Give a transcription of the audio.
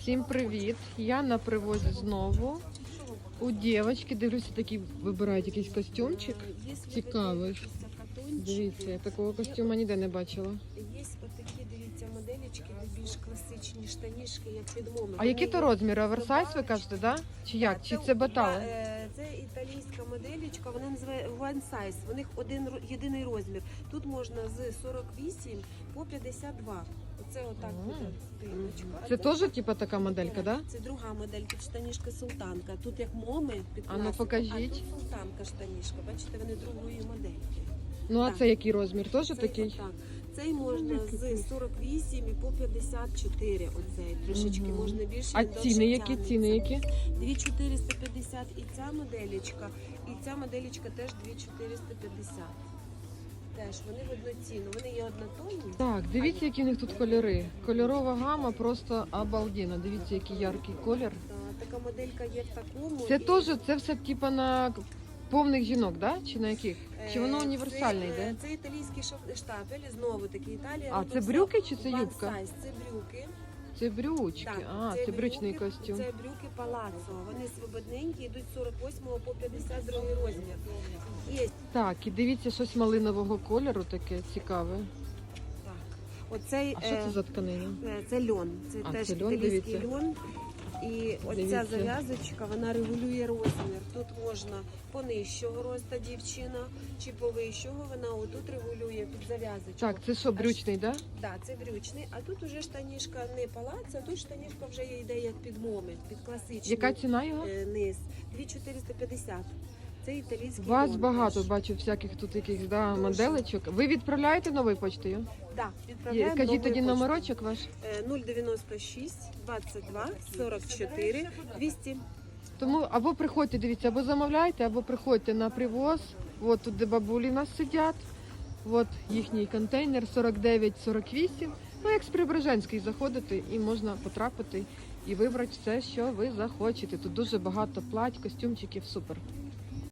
Всім привіт! Я на привозі знову. У дівчинки дивлюся, такі вибирають якийсь костюмчик. Цікавий. Дивіться, я такого костюма ніде не бачила. Є отакі, дивіться, моделічки, де більш класичні штанішки, як під. А які то розміри? Оверсайз ви кажете, да? Чи як? Чи це батали? Італійська моделечка, вона називає one size. У них один єдиний розмір. Тут можна з 48 по 52. Оце отак буде спиночка. Це теж типу така моделька, да? Це друга модель, тут штанішка султанка. Тут як моми під А ну, покажіть. А тут султанка штанішка. Бачите, вони другої модельки. Ну а Так. це який розмір? Теж такий? отак. Цей можна з 48 і по 54. Оцей трошечки Мгм. можна більше. А ціни які? Ціни які? 2450 і ця моделечка, і ця моделечка теж 2450. Теж вони в одну. Вони є однотонні. Так, дивіться, які в них тут кольори. Кольорова гама просто обалденна. Дивіться, який яркий колір. Така моделька є в такому. Це і- теж це все типа на повних жінок, да? Чи на яких? Чи воно Е, універсальне це, йде? е, Це італійський штапель, знову таки Італія. А це брюки чи це юбка? size. Це брюки. Це брючки. Так, а, це, брючний брюки, костюм. Це брюки палацо. Вони свободненькі, йдуть з 48 по 52 розмір. Є Так, і дивіться, щось малинового кольору таке цікаве. так. Оцей А що це е, за тканина? це льон. Це А, теж це льон, італійський дивіться. льон. І оця зав'язочка, вона регулює розмір. Тут можна понижчого роста дівчина чи повищого, вона отут регулює під зав'язочку. Так, це що, брючний, да? Да, це брючний, а тут уже штанішка не палац, а тут штанішка вже йде як під момент, під класичний Яка ціна його? е, низ. 2450. Це італійський У вас багато бачу всяких тут якихось да, Дуже. моделечок. Ви відправляєте новою почтою? Да, відправляємо Кажіть новою тоді поштою. номерочок ваш. Е, 096 22 44 200. Тому або приходьте, дивіться, або замовляйте, або приходьте на привоз. От тут, де бабулі в нас сидять. От їхній контейнер 49-48. Ну, як з Преображенський заходити і можна потрапити і вибрати все, що ви захочете. Тут дуже багато плать, костюмчиків, супер.